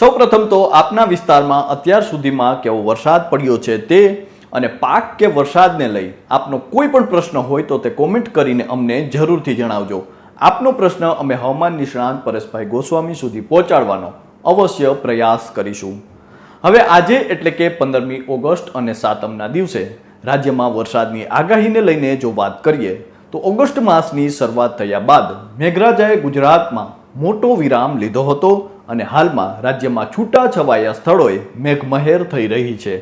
સૌપ્રથમ તો આપના વિસ્તારમાં અત્યાર સુધીમાં કેવો વરસાદ પડ્યો છે તે અને પાક કે વરસાદને લઈ આપનો કોઈ પણ પ્રશ્ન હોય તો તે કોમેન્ટ કરીને અમને જરૂરથી જણાવજો. આપનો પ્રશ્ન અમે હવામાન નિષ્ણાંત પરેશભાઈ ગોસ્વામી સુધી પહોંચાડવાનો અવશ્ય પ્રયાસ કરીશું. હવે આજે એટલે કે પંદરમી ઓગસ્ટ અને સાતમના દિવસે રાજ્યમાં વરસાદની આગાહીને લઈને જો વાત કરીએ તો ઓગસ્ટ માસની શરૂઆત થયા બાદ મેઘરાજાએ ગુજરાતમાં મોટો વિરામ લીધો હતો અને હાલમાં રાજ્યમાં છૂટા છવાયા સ્થળોએ મેઘમહેર થઈ રહી છે.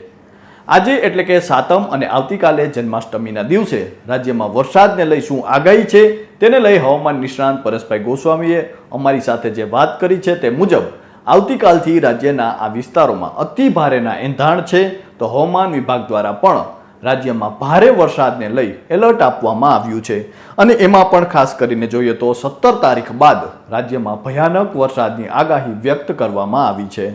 આજે એટલે કે સાતમ અને આવતીકાલે જન્માષ્ટમીના દિવસે રાજ્યમાં વરસાદને લઈ શું આગાહી છે તેને લઈ હવામાન નિષ્ણાંત પરેશભાઈ ગોસ્વામીએ અમારી સાથે જે વાત કરી છે તે મુજબ, આવતીકાલથી રાજ્યના આ વિસ્તારોમાં અતિ ભારેના એંધાણ છે તો હવામાન વિભાગ દ્વારા પણ રાજ્યમાં ભારે વરસાદને લઈ એલર્ટ આપવામાં આવ્યું છે. અને એમાં પણ ખાસ કરીને જોઈએ તો સત્તર તારીખ બાદ રાજ્યમાં ભયાનક વરસાદની આગાહી વ્યક્ત કરવામાં આવી છે.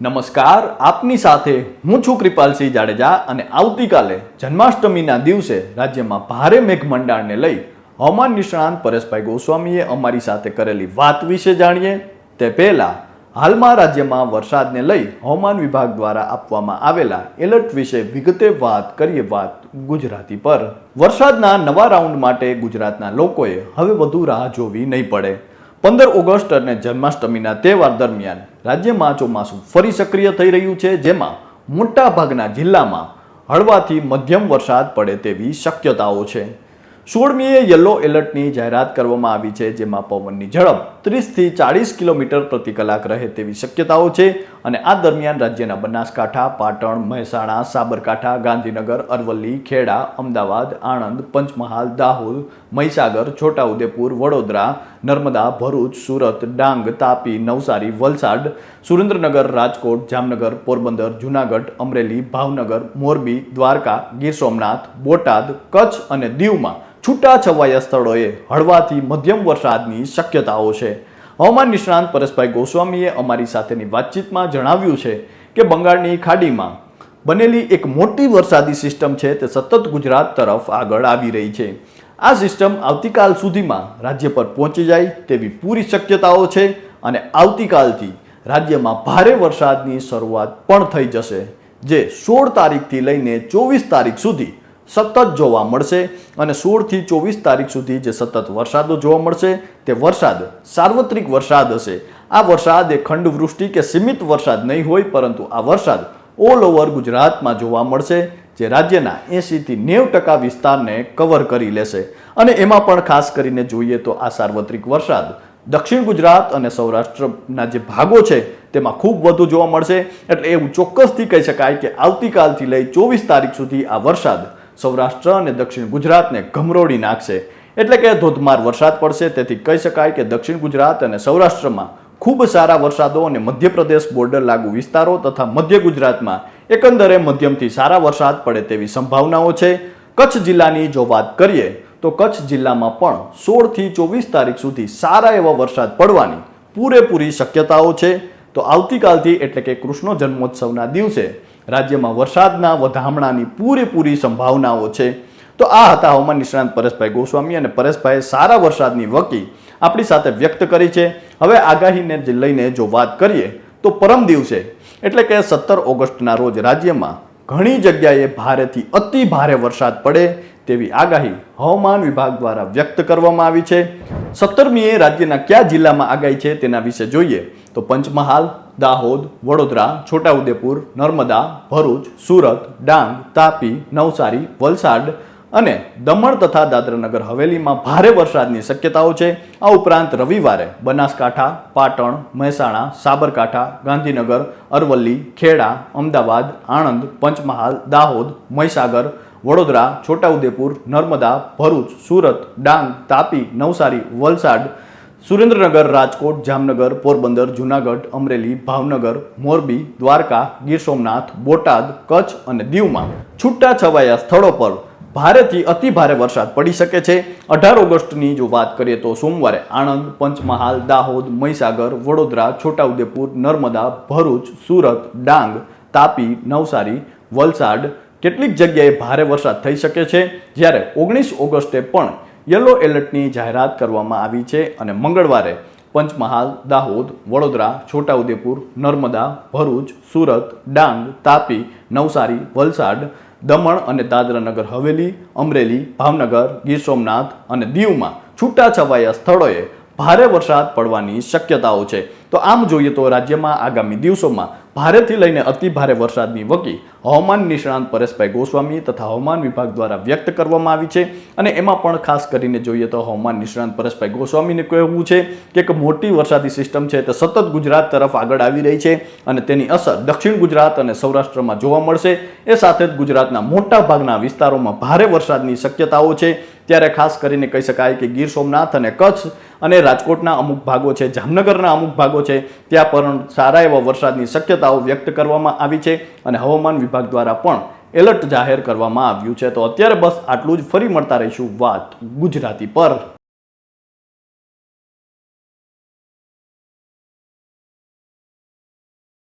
નમસ્કાર, આપની સાથે હું છું કૃપાલસિંહ જાડેજા અને આવતીકાલે જન્માષ્ટમીના દિવસે રાજ્યમાં ભારે મેઘમંડાળને લઈ હવામાન નિષ્ણાંત પરેશભાઈ ગોસ્વામીએ અમારી સાથે કરેલી વાત વિશે જાણીએ. તે પહેલા હાલમાં રાજ્યમાં વરસાદને લઈ હવામાન વિભાગ દ્વારા આપવામાં આવેલા એલર્ટ વિશે વિગતે વાત કરીએ વાત ગુજરાતી પર. વરસાદના નવા રાઉન્ડ માટે ગુજરાતના લોકોએ હવે વધુ રાહ જોવી નહીં પડે. પંદર ઓગસ્ટ અને જન્માષ્ટમીના તહેવાર દરમિયાન રાજ્યમાં ચોમાસું ફરી સક્રિય થઈ રહ્યું છે, જેમાં મોટાભાગના જિલ્લામાં હળવાથી મધ્યમ વરસાદ પડે તેવી શક્યતાઓ છે. સોળમીએ યલો એલર્ટની જાહેરાત કરવામાં આવી છે, જેમાં પવનની ઝડપ ત્રીસથી ચાળીસ કિલોમીટર પ્રતિ કલાક રહે તેવી શક્યતાઓ છે. અને આ દરમિયાન રાજ્યના બનાસકાંઠા, પાટણ, મહેસાણા, સાબરકાંઠા, ગાંધીનગર, અરવલ્લી, ખેડા, અમદાવાદ, આણંદ, પંચમહાલ, દાહોદ, મહીસાગર, છોટાઉદેપુર, વડોદરા, નર્મદા, ભરૂચ, સુરત, ડાંગ, તાપી, નવસારી, વલસાડ, સુરેન્દ્રનગર, રાજકોટ, જામનગર, પોરબંદર, જુનાગઢ, અમરેલી, ભાવનગર, મોરબી, દ્વારકા, ગીર સોમનાથ, બોટાદ, કચ્છ અને દીવમાં છૂટા છવાયા સ્થળોએ હળવાથી મધ્યમ વરસાદની શક્યતાઓ છે. હવામાન નિષ્ણાંત પરેશભાઈ ગોસ્વામીએ અમારી સાથેની વાતચીતમાં જણાવ્યું છે કે બંગાળની ખાડીમાં બનેલી એક મોટી વરસાદી સિસ્ટમ છે તે સતત ગુજરાત તરફ આગળ આવી રહી છે. આ સિસ્ટમ આવતીકાલ સુધીમાં રાજ્ય પર પહોંચી જાય તેવી પૂરી શક્યતાઓ છે અને આવતીકાલથી રાજ્યમાં ભારે વરસાદની શરૂઆત પણ થઈ જશે, જે સોળ તારીખથી લઈને ચોવીસ તારીખ સુધી સતત જોવા મળશે અને સોળથી ચોવીસ તારીખ સુધી જે સતત વરસાદો જોવા મળશે તે વરસાદ સાર્વત્રિક વરસાદ હશે. આ વરસાદ એ ખંડવૃષ્ટિ કે સીમિત વરસાદ નહીં હોય, પરંતુ આ વરસાદ ઓલ ઓવર ગુજરાતમાં જોવા મળશે, જે રાજ્યના એંશીથી નેવ ટકા વિસ્તારને કવર કરી લેશે. અને એમાં પણ ખાસ કરીને જોઈએ તો આ સાર્વત્રિક વરસાદ દક્ષિણ ગુજરાત અને સૌરાષ્ટ્રના જે ભાગો છે તેમાં ખૂબ વધુ જોવા મળશે. એટલે એવું ચોક્કસથી કહી શકાય કે આવતીકાલથી લઈ ચોવીસ તારીખ સુધી આ વરસાદ સૌરાષ્ટ્ર અને દક્ષિણ ગુજરાતને ગમરોડી નાખશે. એટલે કે ધોધમાર વરસાદ પડશે. તેથી કહી શકાય કે દક્ષિણ ગુજરાત અને સૌરાષ્ટ્રમાં ખૂબ સારા વરસાદો અને મધ્યપ્રદેશ બોર્ડર લાગુ વિસ્તારો તથા મધ્ય ગુજરાતમાં એકંદરે મધ્યમથી સારા વરસાદ પડે તેવી સંભાવનાઓ છે. કચ્છ જિલ્લાની જો વાત કરીએ, તો કચ્છ જિલ્લામાં પણ સોળથી ચોવીસ તારીખ સુધી સારા એવા વરસાદ પડવાની પૂરેપૂરી શક્યતાઓ છે. તો આવતીકાલથી એટલે કે કૃષ્ણ જન્મોત્સવના દિવસે રાજ્યમાં વરસાદના વધામણાની પૂરેપૂરી સંભાવનાઓ છે. તો આ હતા હવામાન નિષ્ણાંત પરેશભાઈ ગોસ્વામી અને પરેશભાઈએ સારા વરસાદની વકી આપણી સાથે વ્યક્ત કરી છે. હવે આગાહીને લઈને જો વાત કરીએ તો પરમ દિવસે, એટલે કે સત્તર ઓગસ્ટના રોજ રાજ્યમાં ઘણી જગ્યાએ ભારેથી અતિ ભારે વરસાદ પડે તેવી આગાહી હવામાન વિભાગ દ્વારા વ્યક્ત કરવામાં આવી છે. સત્તરમીએ રાજ્યના કયા જિલ્લામાં આગાહી છે તેના વિશે જોઈએ તો પંચમહાલ, દાહોદ, વડોદરા, છોટાઉદેપુર, નર્મદા, ભરૂચ, સુરત, ડાંગ, તાપી, નવસારી, વલસાડ અને દમણ તથા દાદરાનગર હવેલીમાં ભારે વરસાદની શક્યતાઓ છે. આ ઉપરાંત રવિવારે બનાસકાંઠા, પાટણ, મહેસાણા, સાબરકાંઠા, ગાંધીનગર, અરવલ્લી, ખેડા, અમદાવાદ, આણંદ, પંચમહાલ, દાહોદ, મહીસાગર, વડોદરા, છોટાઉદેપુર, નર્મદા, ભરૂચ, સુરત, ડાંગ, તાપી, નવસારી, વલસાડ, સુરેન્દ્રનગર, રાજકોટ, જામનગર, પોરબંદર, જુનાગઢ, અમરેલી, ભાવનગર, મોરબી, દ્વારકા, ગીર સોમનાથ, બોટાદ, કચ્છ અને દીવમાં છૂટા છવાયા સ્થળો પર ભારેથી અતિ ભારે વરસાદ પડી શકે છે. અઢાર ઓગસ્ટની જો વાત કરીએ તો સોમવારે આણંદ, પંચમહાલ, દાહોદ, મહીસાગર, વડોદરા, છોટાઉદેપુર, નર્મદા, ભરૂચ, સુરત, ડાંગ, તાપી, નવસારી, વલસાડ કેટલીક જગ્યાએ ભારે વરસાદ થઈ શકે છે. જ્યારે ઓગણીસ ઓગસ્ટે પણ યલો એલર્ટની જાહેરાત કરવામાં આવી છે અને મંગળવારે પંચમહાલ, દાહોદ, વડોદરા, છોટાઉદેપુર, નર્મદા, ભરૂચ, સુરત, ડાંગ, તાપી, નવસારી, વલસાડ દમણ અને દાદરાનગર હવેલી, અમરેલી, ભાવનગર, ગીર સોમનાથ અને દીવમાં છૂટાછવાયા સ્થળોએ ભારે વરસાદ પડવાની શક્યતાઓ છે. તો આમ જોઈએ તો રાજ્યમાં આગામી દિવસોમાં ભારેથી લઈને અતિ ભારે વરસાદની વકી હવામાન નિષ્ણાંત પરેશભાઈ ગોસ્વામી તથા હવામાન વિભાગ દ્વારા વ્યક્ત કરવામાં આવી છે અને એમાં પણ ખાસ કરીને જોઈએ તો હવામાન નિષ્ણાંત પરેશભાઈ ગોસ્વામીને કહેવું છે કે એક મોટી વરસાદી સિસ્ટમ છે તે સતત ગુજરાત તરફ આગળ આવી રહી છે અને તેની અસર દક્ષિણ ગુજરાત અને સૌરાષ્ટ્રમાં જોવા મળશે. એ સાથે જ ગુજરાતના મોટા ભાગના વિસ્તારોમાં ભારે વરસાદની શક્યતાઓ છે ત્યારે ખાસ કરીને કહી શકાય કે ગીર સોમનાથ અને કચ્છ અને રાજકોટના અમુક ભાગો છે, જામનગરના અમુક ભાગો છે, ત્યાં પણ સારા એવા વરસાદની શક્યતાઓ વ્યક્ત કરવામાં આવી છે અને હવામાન વિભાગ દ્વારા પણ એલર્ટ જાહેર કરવામાં આવ્યું છે. તો અત્યારે બસ આટલું જ. ફરી મળતા રહીશું વાત ગુજરાતી પર.